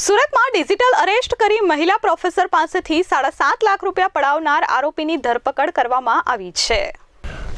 સુરતમાં digital arrest કરી મહિલા પ્રોફેસર પાસેથી સાડા સાત લાખ રૂપિયા પડાવનાર આરોપીની ધરપકડ કરવામાં આવી છે.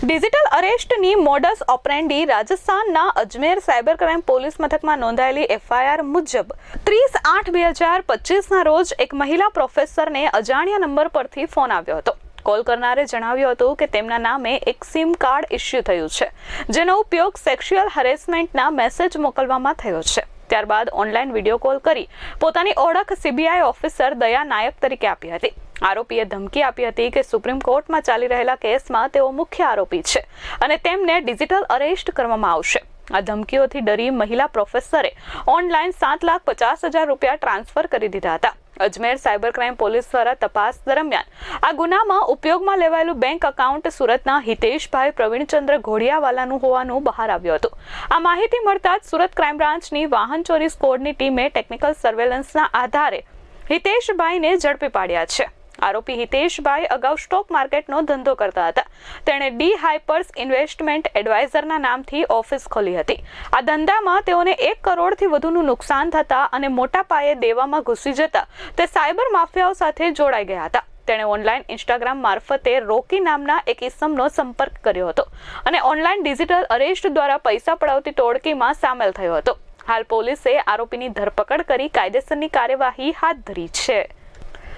ડિજિટલ અરેસ્ટની મોડસ ઓપરેન્ડી રાજસ્થાનના અજમેર સાયબર ક્રાઇમ પોલીસ મથકમાં નોંધાયેલી એફઆઈઆર મુજબ ત્રીસ આઠ બે હજાર પચીસના રોજ એક મહિલા પ્રોફેસરને અજાણ્યા નંબર પરથી ફોન આવ્યો હતો. કોલ કરનારે જણાવ્યું હતું કે તેમના નામે એક સિમ કાર્ડ ઇસ્યુ થયું છે, જેનો ઉપયોગ સેક્સ્યુઅલ હરેસમેન્ટના મેસેજ મોકલવામાં થયો છે. ત્યારબાદ ઓનલાઈન વીડિયો કોલ કરી પોતાની ઓળખ સીબીઆઈ ઓફિસર દયા નાયક તરીકે આપી હતી. આરોપીએ ધમકી આપી હતી કે સુપ્રીમ કોર્ટમાં ચાલી રહેલા કેસમાં તેઓ મુખ્ય આરોપી છે અને તેમને ડિજિટલ અરેસ્ટ કરવામાં આવશે. આ ધમકીઓથી ડરી મહિલા પ્રોફેસરે ઓનલાઈન સાત લાખ પચાસ હજાર રૂપિયા ટ્રાન્સફર કરી દીધા હતા. અજમેર સાયબર ક્રાઇમ પોલીસ દ્વારા તપાસ દરમિયાન. આ ગુનામાં ઉપયોગમાં લેવાયેલું બેંક એકાઉન્ટ સુરતના હિતેશભાઈ પ્રવીણચંદ્ર ઘોડિયાવાલાનું હોવાનું બહાર આવ્યું હતું. આ માહિતી મળતા જ સુરત ક્રાઇમ બ્રાન્ચની વાહન ચોરી સ્કોડની ટીમે ટેકનિકલ સર્વેલન્સના આધારે હિતેશભાઈને ઝડપી પાડ્યા છે. આરોપી હિતેશભાઈ અગાઉ સ્ટોક માર્કેટનો ધંધો કરતા હતા. તેણે ડી હાઇપર્સ ઇન્વેસ્ટમેન્ટ એડવાઇઝરના નામથી ઓફિસ ખોલી હતી. આ ધંધામાં તેઓને એક કરોડથી વધુનું નુકસાન થતા અને મોટા પાયે દેવામાં ઘૂસી જતા તે સાયબર માફિયાઓ સાથે જોડાઈ ગયા હતા. તેણે ઓનલાઈન ઇન્સ્ટાગ્રામ મારફતે રોકી નામના એક ઇસમનો સંપર્ક કર્યો હતો અને ઓનલાઈન ડિજિટલ અરેસ્ટ દ્વારા પૈસા પડાવતી ટોળકીમાં સામેલ થયો હતો. હાલ પોલીસે આરોપીની ધરપકડ કરી કાયદેસરની કાર્યવાહી હાથ ધરી છે.